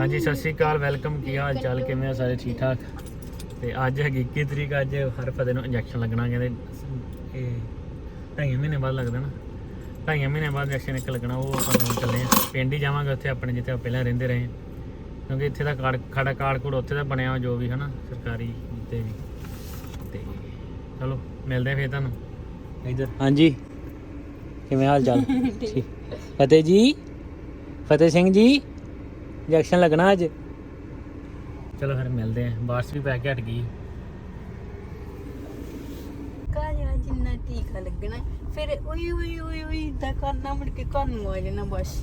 ਹਾਂਜੀ ਸਤਿ ਸ਼੍ਰੀ ਅਕਾਲ ਵੈਲਕਮ ਕੀ ਹਾਲ ਚਾਲ ਕਿਵੇਂ ਆ ਸਾਰੇ ਠੀਕ ਠਾਕ ਤੇ ਅੱਜ ਹੈਗੀ 21 ਤਰੀਕ ਅੱਜ ਹਰ ਫਤੇ ਨੂੰ ਇੰਜੈਕਸ਼ਨ ਲੱਗਣਾ ਕਹਿੰਦੇ ਇਹ ਢਾਈ ਮਹੀਨੇ ਬਾਅਦ ਲੱਗਦਾ ਨਾ। ਢਾਈ ਮਹੀਨੇ ਬਾਅਦ ਇੰਜੈਕਸ਼ਨ ਇੱਕ ਲੱਗਣਾ ਉਹ ਆਪਾਂ ਨੂੰ ਚੱਲੇ ਆ। ਪਿੰਡ ਹੀ ਜਾਵਾਂਗੇ ਉੱਥੇ ਆਪਣੇ ਜਿੱਥੇ ਆਪਾਂ ਪਹਿਲਾਂ ਰਹਿੰਦੇ ਰਹੇ। ਕਿਉਂਕਿ ਇੱਥੇ ਦਾ ਕਾਰਡ ਖੜਾ ਕਾਰਡ ਕੋਡ ਉੱਥੇ ਦਾ ਬਣਿਆ ਜੋ ਵੀ ਹਨਾ ਸਰਕਾਰੀ ਜਿੱਤੇ ਵੀ। ਤੇ ਚਲੋ ਮਿਲਦੇ ਆ ਫੇਰ ਤੁਹਾਨੂੰ। ਇਧਰ। ਹਾਂਜੀ। ਕਿਵੇਂ ਹਾਲ ਚਾਲ? ਠੀਕ। ਫਤਿਹ ਜੀ? ਫਤਿਹ ਸਿੰਘ ਜੀ? ਇੰਜੈਕਸ਼ਨ ਲੱਗਣਾ ਅੱਜ? ਚਲੋ ਫਿਰ ਮਿਲਦੇ ਆਂ ਬਾਰਿਸ਼ ਵੀ ਪੈ ਕੇ ਹਟ ਗਈ। ਕਾਜਾ ਜਿੰਨਾ ਟੀਕਾ ਲੱਗਣਾ ਫਿਰ ਓਏ ਓਏ ਓਏ ਓਏ ਇਦਾਂ ਕਰਨਾ ਮੁੜ ਕੇ ਘਰ ਨੂੰ ਆ ਜਾਣਾ ਬਸ।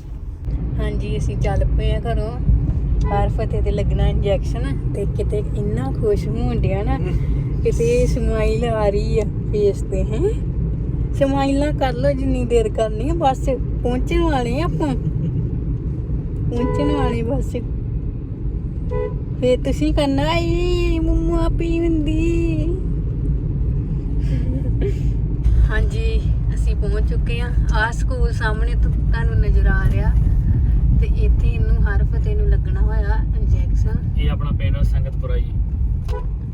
ਹਾਂਜੀ ਅਸੀਂ ਚੱਲ ਪਏ ਆ ਘਰੋਂ। ਹਰ ਫਤੇ ਤੇ ਲੱਗਣਾ ਇੰਜੈਕਸ਼ਨ ਤੇ ਕਿਤੇ ਇੰਨਾ ਖੁਸ਼ ਹੋਣ ਡਿਆ ਨਾ ਕਿਤੇ ਸਮਾਈਲ ਆ ਰਹੀ ਆ ਫੇਸ ਤੇ ਹੈ? ਸਮਾਈਲਾਂ ਕਰ ਲੋ ਜਿੰਨੀ ਦੇਰ ਕਰਨੀ ਆ ਬਸ ਪਹੁੰਚਣ ਵਾਲੇ ਆ ਆਪਾਂ। ਪਹੁੰਚਣ ਵਾਲੇ ਬਸ। ਫੇਰ ਤੁਸੀਂ ਕਰਨਾ ਈ ਮੰਮਾ ਪੀਂਦੀ ਹਾਂਜੀ ਅਸੀਂ ਪਹੁੰਚ ਚੁੱਕੇ ਆ ਆ ਸਕੂਲ ਸਾਹਮਣੇ ਤੋਂ ਤੁਹਾਨੂੰ ਨਜ਼ਰ ਆ ਰਿਹਾ। ਤੇ ਇੱਥੇ ਇਹਨੂੰ ਹਰ ਫਤੇ ਨੂੰ ਲੱਗਣਾ ਹੋਇਆ ਇੰਜੈਕਸ਼ਨ। ਇਹ ਆਪਣਾ ਪਿੰਡ ਸੰਗਤਪੁਰਾ ਜੀ।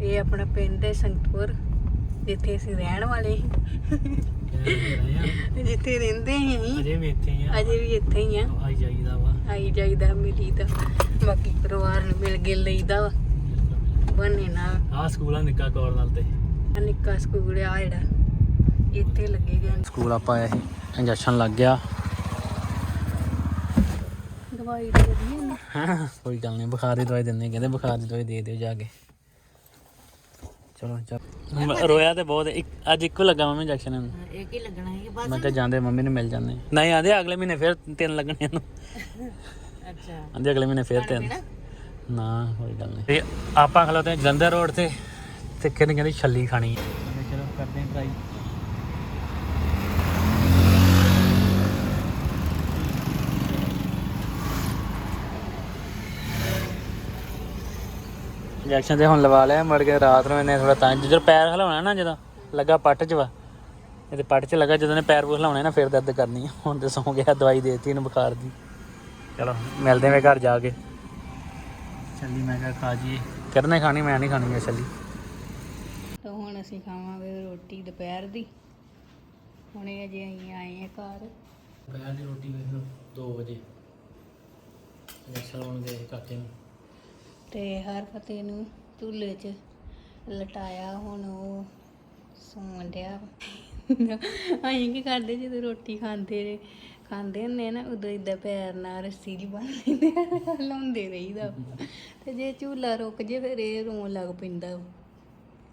ਇਹ ਆਪਣਾ ਪਿੰਡ ਹੈ ਸੰਗਤਪੁਰ ਜਿੱਥੇ ਅਸੀਂ ਰਹਿਣ ਵਾਲੇ ਜਿੱਥੇ ਰਹਿੰਦੇ ਸੀ ਅਸੀਂ ਅਜੇ ਵੀ ਇੱਥੇ ਹੀ ਆ। ਅਜੇ ਵੀ ਇੱਥੇ ਹੀ ਆ। ਆਈ ਜਾਈਦਾ ਵਾ। ਆਈ ਜਾਈਦਾ ਮਿਲੀਦਾ ਬਾਕੀ ਪਰਿਵਾਰ ਨੂੰ ਮਿਲ ਗਿਲ ਲਈਦਾ ਵਾ। ਬਣੇ ਨਾ ਆ ਸਕੂਲ ਆ ਨਿੱਕਾ ਕੌਰ ਨਾਲ ਤੇ। ਆਹ ਨਿੱਕਾ ਸਕੂਲ ਆ ਜਿਹੜਾ। ਇੱਥੇ ਲੱਗੇਗਾ ਸਕੂਲ ਆਪਾਂ ਆਏ ਸੀ ਇੰਜੈਕਸ਼ਨ ਲੱਗ ਗਿਆ। ਦਵਾਈ ਤਾਂ ਵਧੀਆ ਨੇ। ਹਾਂ ਕੋਈ ਗੱਲ ਨਹੀਂ ਬੁਖਾਰ ਦੀ ਦਵਾਈ ਦਿੰਦੇ ਕਹਿੰਦੇ ਬੁਖਾਰ ਦੀ ਦਵਾਈ ਦੇ ਦਿਓ ਜਾ ਕੇ। ਚਲੋ ਚੱਲ। ਰੋਇਆ ਤੇ ਬਹੁਤ ਇੱਕ- ਅੱਜ ਇੱਕੋ ਲੱਗਾ ਮੰਮੀ ਇੰਜੈਕਸ਼ਨ ਨੂੰ ਇਹ ਕੀ ਲੱਗਣਾ ਹੈ ਮੈਂ ਕਿਹਾ ਜਾਂਦੇ ਮੰਮੀ ਨੂੰ ਮਿਲ ਜਾਂਦੇ। ਨਹੀਂ ਆਂਦੇ ਅਗਲੇ ਮਹੀਨੇ ਫਿਰ ਤਿੰਨ ਲੱਗਣੇ ਨੂੰ। ਅੱਛਾ। ਆਂਦੇ ਅਗਲੇ ਮਹੀਨੇ ਫਿਰ ਤਿੰਨ। ਨਾ ਕੋਈ ਗੱਲ ਨਹੀਂ। ਤੇ ਆਪਾਂ ਖਲੋਤੇ ਹਾਂ ਜਲੰਧਰ ਰੋਡ ਤੇ। ਤੇ ਕਿਹਨੇ ਕਹਿੰਦੀ ਛੱਲੀ ਖਾਣੀ ਹੈ। ਚਲੋ ਕਰਦੇ ਹਾਂ ਟਰਾਈ ਇੰਜੈਕਸ਼ਨ ਤੇ ਹੁਣ ਲਵਾ ਲਿਆ ਮੜ ਕੇ ਰਾਤ ਨੂੰ ਇਹਨੇ ਥੋੜਾ ਤਾਂ ਜਦੋਂ ਪੈਰ ਹਿਲਾਉਣਾ ਨਾ ਜਦੋਂ ਲੱਗਾ ਪੱਟ 'ਚ ਵਾ ਇਹਦੇ ਪੱਟ 'ਚ ਲੱਗਾ ਜਦੋਂ ਨੇ ਪੈਰ ਪੂਰ ਹਿਲਾਉਣੇ ਨਾ ਫਿਰ ਦਰਦ ਕਰਨੀ ਆ। ਹੁਣ ਤੇ ਸੌਂ ਗਿਆ ਦਵਾਈ ਦੇਤੀ ਇਹਨੂੰ ਬੁਖਾਰ ਦੀ। ਚਲੋ ਮਿਲਦੇ ਆਂ ਘਰ ਜਾ ਕੇ। ਚੱਲੀ ਮੈਂ ਕਿਹਾ ਖਾ ਜੀ ਕਰਨੇ ਖਾਣੀ ਮੈਂ ਨਹੀਂ ਖਾਣੀ ਚੱਲੀ। ਤਾਂ ਹੁਣ ਅਸੀਂ ਖਾਵਾਂਗੇ ਰੋਟੀ ਦੁਪਹਿਰ ਦੀ। ਹੁਣੇ ਅਜੇ ਅਸੀਂ ਆਏ ਆ ਘਰ। ਦੁਪਹਿਰ ਦੀ ਰੋਟੀ ਵੇਖ ਲਓ 2 ਵਜੇ। ਇੰਜੈਕਸ਼ਨ ਲਾਉਣ ਗਏ ਕਾਕੇ ਨੂੰ। ਤੇ ਹਰ ਫਤਿਹ ਨੂੰ ਝੂਲੇ 'ਚ ਲਟਾਇਆ, ਹੁਣ ਉਹ ਸੌਣ ਡਿਆ ਅਸੀਂ ਕੀ ਕਰਦੇ ਜਦੋਂ ਰੋਟੀ ਖਾਂਦੇ ਰਹੇ, ਖਾਂਦੇ ਹੁੰਦੇ ਨਾ, ਉਦੋਂ ਇਦਾਂ ਪੈਰ ਨਾਲ ਰੱਸੀ ਜੀ ਬੰਨ ਲੈਂਦੇ ਲਾਉਂਦੇ ਰਹੀਦਾ ਤੇ ਜੇ ਝੂਲਾ ਰੁਕ ਜੇ ਫਿਰ ਇਹ ਰੋਣ ਲੱਗ ਪੈਂਦਾ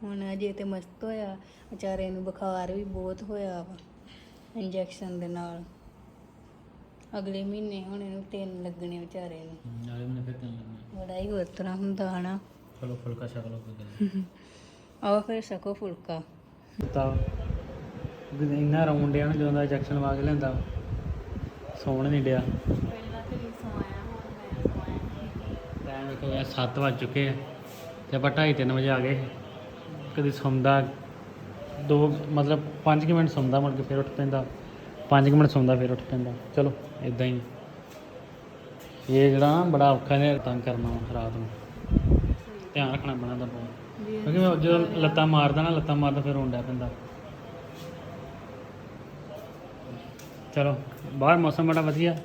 ਹੁਣ ਅਜੇ ਤੇ ਮਸਤ ਹੋਇਆ, ਵਿਚਾਰੇ ਨੂੰ ਬੁਖਾਰ ਵੀ ਬਹੁਤ ਹੋਇਆ ਵਾ, ਇੰਜੈਕਸ਼ਨ ਦੇ ਨਾਲ। ਅਗਲੇ ਮਹੀਨੇ ਹੁਣ ਇਹਨੂੰ ਤਿੰਨ ਲੱਗਣੇ ਵਿਚਾਰੇ ਨੂੰ। ਨਾਲੇ ਮੈਨੂੰ ਫਿਰ ਤੈਨੂੰ ਲੱਗਣਾ। ਬੜਾ ਹੀ ਹੋਰ ਤਰ੍ਹਾਂ ਹੁੰਦਾ ਹਨਾ। ਚਲੋ ਫੁਲਕਾ ਛਕ ਲਓ ਕੋਈ ਗੱਲ। ਨਹੀਂ ਆਓ ਫਿਰ ਸਕੋ ਫੁਲਕਾ। ਤਾਂ ਇੰਨਾ ਰਾਉਂਡ ਆ ਨਾ ਜਦੋਂ ਦਾ ਇੰਜੈਕਸ਼ਨ ਲਵਾ ਕੇ ਲੈਂਦਾ ਸੌਣ ਨਹੀਂ ਡਿਆ। ਟਾਈਮ ਵੇਖੋ ਯਾਰ 7 ਵੱਜ ਚੁੱਕੇ ਆ। ਤੇ ਆਪਾਂ 2:30 ਵਜੇ ਆ ਗਏ। ਕਦੀ ਸੌਂਦਾ ਦੋ ਮਤਲਬ 5 ਮਿੰਟ ਸੌਂਦਾ ਮੁੜ ਕੇ ਫਿਰ ਉੱਠ ਪੈਂਦਾ। 5 ਮਿੰਟ ਸੌਂਦਾ ਫਿਰ ਉੱਠ ਪੈਂਦਾ। ਚਲੋ ਇਦਾਂ ਹੀ। ਇਹ ਜਿਹੜਾ ਨਾ ਬੜਾ ਔਖਾ ਨੇ ਤੰਗ ਕਰਨਾ ਵਾ ਰਾਤ ਨੂੰ। ਧਿਆਨ ਰੱਖਣਾ ਪੈਣਾ ਦਾ ਬਹੁਤ। ਕਿਉਂਕਿ ਉਹ ਜਦੋਂ ਲੱਤਾਂ ਮਾਰਦਾ ਨਾ ਲੱਤਾਂ ਮਾਰਦਾ ਫਿਰ ਰੋਂਦਾ ਪੈਂਦਾ। ਚਲੋ ਬਾਹਰ ਮੌਸਮ ਬੜਾ ਵਧੀਆ।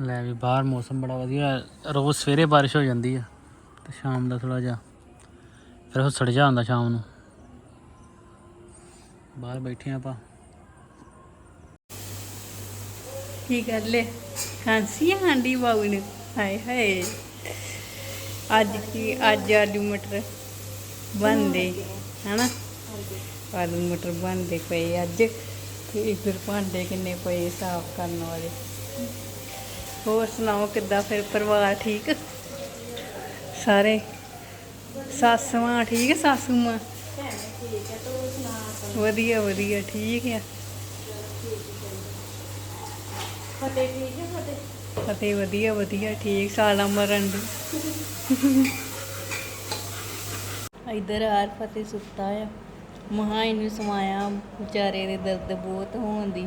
ਲੈ ਵੀ ਬਾਹਰ ਮੌਸਮ ਬੜਾ ਵਧੀਆ। ਰੋਜ਼ ਸਵੇਰੇ ਬਾਰਿਸ਼ ਹੋ ਜਾਂਦੀ ਆ ਤੇ ਸ਼ਾਮ ਦਾ ਥੋੜਾ ਜਿਹਾ। ਫਿਰ ਉਹ ਸੜ ਜਾ ਹੁੰਦਾ ਸ਼ਾਮ ਨੂੰ। ਬਾਹਰ ਬੈਠੇ ਆਪਾਂ। ਕੀ ਕਰ ਲੈ ਖਾਂਸੀ ਆ ਆਂਡੀ ਬਾਬੂ ਨੇ? ਹਾਏ ਹਾਏ। ਅੱਜ ਕੀ? ਅੱਜ ਆਲੂ ਮਟਰ ਬਣਦੇ, ਹਨਾ? ਆਲੂ ਮਟਰ ਬਣਦੇ ਪਏ ਅੱਜ। ਤੇ ਇਧਰ ਭਾਂਡੇ ਕਿੰਨੇ ਪਏ ਸਾਫ਼ ਕਰਨ ਵਾਲੇ। ਹੋਰ ਸੁਣਾਓ, ਕਿੱਦਾਂ ਫਿਰ ਪਰਿਵਾਰ ਠੀਕ? ਸਾਰੇ? ਸੱਸ ਮਾਂ ਠੀਕ ਹੈ ਸਾਸੂ ਮਾਂ ਵਧੀਆ ਵਧੀਆ, ਠੀਕ ਆ। ਫਤਿਹ ਵਧੀਆ ਵਧੀਆ, ਠੀਕ, ਸਾਲਾ ਮਰਨ ਦੀ ਇਧਰ ਆਰ ਫਤਿਹ ਸੁੱਤਾ ਆ। ਮਹਾ ਇਹਨੂੰ ਸਮਾਇਆ, ਵਿਚਾਰੇ ਦੇ ਦਰਦ ਬਹੁਤ ਹੋਂਦੀ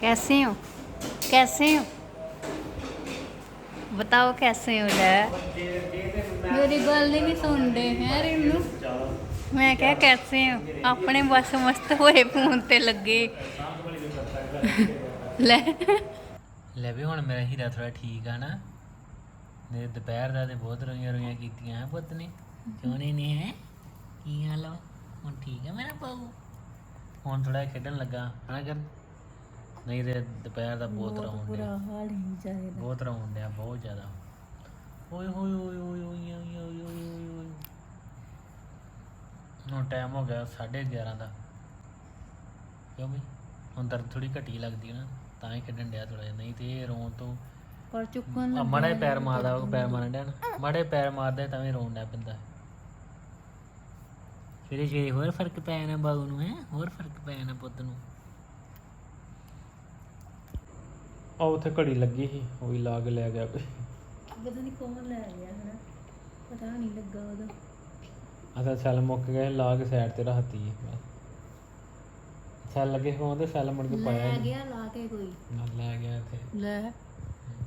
ਕੈਸੇ ਹੋ? ਕੈਸੇ ਹੋ? ਬਤਾਓ ਕੈਸੇ ਹੋ ਲੈ। ਮੇਰੀ ਗੱਲ ਨਹੀਂ ਸੁਣਦੇ ਹੈ ਰਿੰਨੂ। ਮੈਂ ਕਿਹਾ ਕੈਸੇ ਹੋ? ਆਪਣੇ ਬਸ ਮਸਤ ਹੋਏ, ਫੋਨ ਤੇ ਲੱਗੇ। ਲੈ। ਲੈ ਵੀ ਹੁਣ ਮੇਰਾ ਹੀਰਾ ਥੋੜਾ ਠੀਕ ਆ ਨਾ। ਨੇ ਦੁਪਹਿਰ ਦਾ ਤੇ ਬਹੁਤ ਰੋਈਆਂ ਰੋਈਆਂ ਕੀਤੀਆਂ ਹੈ ਪੁੱਤ ਨੇ ਕਿਉਂ ਨਹੀਂ ਨੇ ਹੈ? ਕੀ ਹਾਲ ਹੁਣ ਠੀਕ ਆ ਮੇਰਾ ਪਾਉ ਹੁਣ ਥੋੜਾ ਖੇਡਣ ਲੱਗਾ। ਹਨਾ ਕਰ ਨਹੀਂ ਤੇ ਦੁਪਹਿਰ ਦਾ ਬਹੁਤ ਰੋਣ ਡਿਆ। ਬੁਰਾ ਹਾਲ ਹੀ ਜਾਏਗਾ ਬਹੁਤ ਰੋਣ ਡਿਆ ਬਹੁਤ ਜ਼ਿਆਦਾ। ਓਏ ਹੋਏ ਓਏ ਓਏ ਓਏ ਹੁਣ ਟਾਈਮ ਹੋ ਗਿਆ 11:30 ਦਾ। ਕਿਉਂ ਵੀ ਹੁਣ ਦਰਦ ਥੋੜੀ ਘਟੀ ਲੱਗਦੀ ਹੈ ਨਾ। ਤਾਂ ਹੀ ਖੇਡਣ ਡਿਆ ਥੋੜਾ ਜਿਹਾ ਨਹੀਂ ਤੇ ਇਹ ਰੋਣ ਤੋਂ ਪਰ ਚੁੱਕਣ ਲੱਗ ਮੜੇ ਪੈਰ ਮਾਰਦਾ ਉਹ ਪੈਰ ਮਾਰਨ ਡਿਆ ਨਾ। ਮੜੇ ਪੈਰ ਮਾਰਦਾ ਤਾਂ ਵੀ ਰੋਣ ਲੱਗ ਪੈਂਦਾ। ਫਿਰ ਜੇ ਹੋਰ ਫ਼ਰਕ ਪੈ ਜਾਣਾ ਬਾਬੂ ਨੂੰ ਹੈ? ਹੋਰ ਫ਼ਰਕ ਪੈ ਜਾਣਾ ਪੁੱਤ ਨੂੰ। ਆ ਉੱਥੇ ਘੜੀ ਲੱਗੀ ਸੀ ਉਹ ਵੀ ਲਾ ਕੇ ਲੈ ਗਿਆ ਕੋਈ। ਪਤਾ ਨਹੀਂ ਕੌਣ ਲੈ ਗਿਆ ਹਨਾ ਪਤਾ ਨਹੀਂ ਲੱਗਾ ਉਹਦਾ। ਅਸਾਂ ਸੈਲ ਮੁੱਕ ਗਏ ਲਾਗ ਸਾਈਡ ਤੇ ਰੱਖਤੀ ਮੈਂ ਸੈੱਲ ਲੱਗੇ ਹੋਣ ਤੇ ਸੈੱਲ ਮੁੜ ਕੇ ਪਾਇਆ ਲੈ ਹੀ ਗਿਆ ਲਾ ਕੇ ਕੋਈ। ਨਾਲ ਲੈ ਗਿਆ ਇੱਥੇ। ਲੈ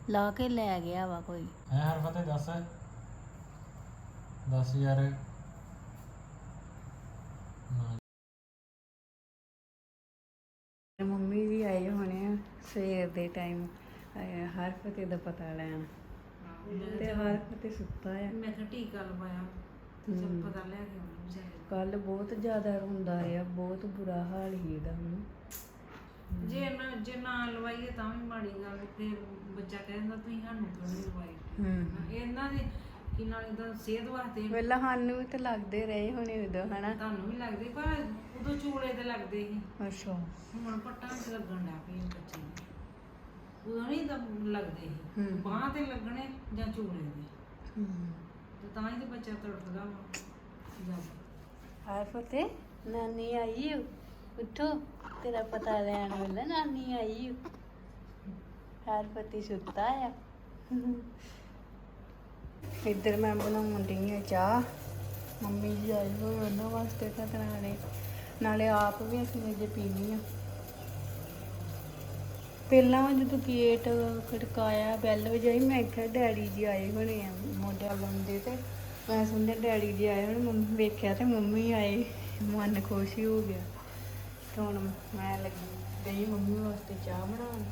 ਲਾ ਕੇ ਲੈ ਗਿਆ ਵਾ ਕੋਈ। ਹੈ ਹਰ ਫਤੇ ਦੱਸ। ਦੱਸ ਯਾਰ। ਨਾ ਮੰਮੀ ਵੀ ਆਏ ਹੋਣੇ ਆ ਸਵੇਰ ਦੇ ਟਾਈਮ ਹਰ ਫਤੇ ਦਾ ਪਤਾ ਲੈਣ। ਤੇ ਹਰ ਫਤੇ ਸੁੱਤਾ ਆ। ਮੈਂ ਕਿਹਾ ਟੀਕਾ ਲਵਾਇਆ ਜਦ ਪਤਾ ਲੈ ਕੇ ਆਉਣਾ ਵਿਚਾਰੇ। ਕੱਲ ਬਹੁਤ ਜ਼ਿਆਦਾ ਰੋਂਦਾ ਆ ਬਹੁਤ ਬੁਰਾ ਹਾਲ ਹੀ ਇਹਦਾ ਹੁਣ ਨੂੰ। ਜੇ ਨਾ ਜੇ ਨਾ ਲਵਾਈਏ ਤਾਂ ਵੀ ਮਾੜੀ ਗੱਲ ਤੇ ਬੱਚਾ ਕਹਿੰਦਾ ਤੁਸੀਂ ਸਾਨੂੰ ਕਿਉਂ ਨਹੀਂ ਲਵਾਈ ਹੂੰ। ਇਹਨਾਂ ਦੇ ਕਿ ਨਾਲ ਇਹਦਾ ਸਿਹਤ ਵਾਸਤੇ। ਪਹਿਲਾਂ ਸਾਨੂੰ ਵੀ ਤੇ ਲੱਗਦੇ ਰਹੇ ਹੋਣੇ ਉਦੋਂ ਹਨਾ? ਤੁਹਾਨੂੰ ਵੀ ਲੱਗਦੇ ਪਰ ਉਦੋਂ ਚੂਲੇ ਤੇ ਲੱਗਦੇ ਸੀ। ਅੱਛਾ। ਹੁਣ ਪੱਟਾਂ 'ਚ ਲੱਗਣ ਲੱਗ ਪਏ ਬੱਚੇ। ਨੂੰ। ਉਦੋਂ ਨਹੀਂ ਤਾਂ ਲੱਗਦੇ ਸੀ। ਹੂੰ। ਬਾਹਾਂ ਤੇ ਲੱਗਣੇ ਜਾਂ ਚੂਲੇ ਦੇ ਹੂੰ। ਤੇ ਤਾਂ ਹੀ ਤੇ ਬੱਚਾ ਤੜਫਦਾ ਵਾ। ਹਰ ਫਤੇ ਨਾਨੀ ਆਈ ਓ। ਉੱਠੋ ਤੇਰਾ ਪਤਾ ਲੈਣ ਵਾਲਾ ਨਾਨੀ ਆਈ ਓ। ਹਰ ਫਤੇ ਸੁੱਤਾ ਆ। ਇੱਧਰ ਮੈਂ ਬਣਾਉਣ ਡਈ ਆ ਚਾਹ। ਮੰਮੀ ਜੀ ਆਏ ਹੋਏ ਉਹਨਾਂ ਵਾਸਤੇ ਤਾਂ ਤੇ ਨਾਲੇ ਨਾਲੇ ਆਪ ਵੀ ਅਸੀਂ ਅਜੇ ਪੀਣੀ ਆ। ਪਹਿਲਾਂ ਜਦੋਂ ਗੇਟ ਖੜਕਾਇਆ ਬੈਲ ਵਜਾਈ ਮੈਂ ਕਿਹਾ ਡੈਡੀ ਜੀ ਆਏ ਹੋਣੇ ਆ ਮੋਢਾ ਬੰਦੇ ਤੇ। ਮੈਂ ਸੁਣਿਆ ਡੈਡੀ ਜੀ ਆਏ ਹੋਣੇ ਮੰਮੀ ਵੇਖਿਆ ਤੇ ਮੰਮੀ ਆਏ ਮਨ ਖੁਸ਼ ਹੀ ਹੋ ਗਿਆ। ਤੇ ਹੁਣ ਮੈਂ ਲੱਗੀ ਗਈ ਮੰਮੀ ਵਾਸਤੇ ਚਾਹ ਬਣਾਉਣ।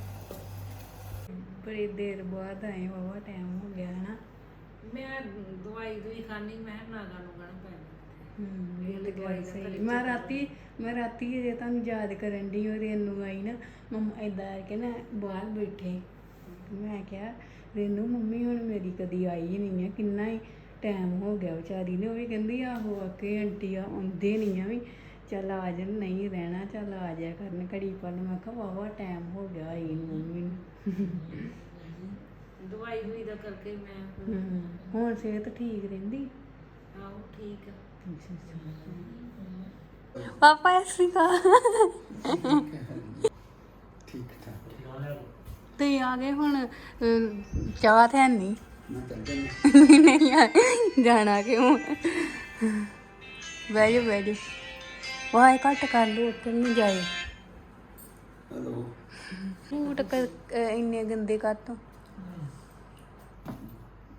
ਬੜੀ ਦੇਰ ਬਾਅਦ ਆਏ ਬਾਬਾ ਟਾਈਮ ਹੋ ਗਿਆ ਹਨਾ। ਮੈਂ ਦਵਾਈ ਦੂਈ ਖਾਣੀ ਮੈਂ ਨੂੰ ਗਣ ਪੈਣਾ। ਹਮ, ਇਹ ਸਹੀ। ਮੈਂ ਰਾਤੀ ਮੈਂ ਰਾਤੀ ਜੇ ਤੁਹਾਨੂੰ ਯਾਦ ਕਰਨ ਦੀ ਉਹ ਰੇਨੂ ਆਈ ਨਾ ਮੰਮਾ ਏਦਾਂ ਕਿ ਨਾ ਬਾਹਰ ਬੈਠੇ। ਮੈਂ ਕਿਹਾ ਰੇਨੂ ਮੰਮੀ ਹੁਣ ਮੇਰੀ ਕਦੀ ਆਈ ਹੀ ਨਹੀਂ ਹੈ ਕਿੰਨਾ ਹੀ ਟਾਈਮ ਹੋ ਗਿਆ ਵਿਚਾਰੀ ਨੇ ਉਹ ਵੀ ਕਹਿੰਦੀ ਆਹੋ ਆ ਕੇ ਆਂਟੀ ਆ ਆਉਂਦੇ ਨਹੀਂ ਆ ਵੀ। ਚੱਲ ਆ ਜਾਣ ਨਹੀਂ ਰਹਿਣਾ ਚੱਲ ਆ ਜਾਇਆ ਕਰਨ ਘੜੀ ਪਲ ਮੈਂ ਕਿਹਾ ਵਾਵਾ ਟਾਈਮ ਹੋ ਗਿਆ ਆਈ ਨੂੰ ਮੰਮੀ ਨੂੰ। ਦਵਾਈ ਦੂਈ ਦਾ ਕਰਕੇ ਮੈਂ ਹਮ, ਹੁਣ ਸਿਹਤ ਠੀਕ ਰਹਿੰਦੀ? ਆਹੋ ਠੀਕ ਆ। ਪਾਪਾ ਅਸਰੀਕਾ ਠੀਕ ਠਾਕ ਤੇ ਆ ਗਏ ਹੁਣ ਅਮ, ਚਾਹ ਤੇ ਹੈ ਨਹੀਂ ਮੈਂ ਚੱਲ ਜਾਣਾ। ਨਹੀਂ ਆ ਜਾਣਾ ਕਿਉਂ? ਬਹਿ ਜਾ ਬਹਿ ਜਾ ਵਾਏ ਘੱਟ ਕਰ ਲੋ ਉੱਥੇ ਨਹੀਂ ਜਾਏ। ਹੈਲੋ। ਸੂਟ ਕ- ਅਹ ਇੰਨੇ ਗੰਦੇ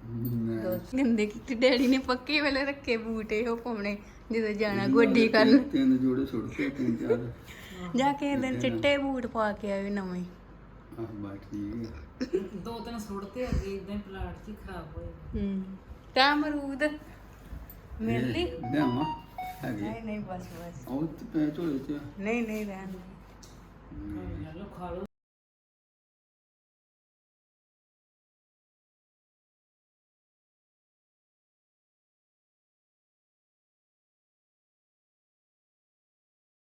ਮੈਂ ਗੰਦੇ ਕਿਤੇ। ਡੈਡੀ ਨੇ ਪੱਕੇ ਵੇਲੇ ਰੱਖੇ ਬੂਟੇ ਉਹ ਪਾਉਣੇ ਜਦੋਂ ਜਾਣਾ ਗੋਡੀ ਕਰਨ ਤਿੰਨ ਜੋੜੇ ਸੁੱਟ ਕੇ ਤਿੰਨ ਚਾਰ। ਜਾ ਕੇ ਦਿਨ ਚਿੱਟੇ ਬੂਟ ਪਾ ਕੇ ਆਏ ਨਵੇਂ। ਆਹ ਬਾਤ ਠੀਕ ਹੈ ਦੋ ਤਿੰਨ ਸੁੱਟਦੇ ਅੱਗੇ ਇਦਾਂ ਪਲਾਟ 'ਚ ਹੀ ਖਰਾਬ ਹੋਏ। ਹੂੰ। ਤਾਂ ਅਮਰੂਦ ਮਿਲ ਲਈ? ਲਿਆਵਾਂ। ਹੈਗੇ। ਨਹੀਂ ਨਹੀਂ ਬਸ ਬਸ। ਉਹ ਤੇ ਪੈ ਝੋਲੇ ਚ ਨਹੀਂ ਨਹੀਂ ਰਹਿਣ ਦੇ। ਲੋ ਖਾ ਲੋ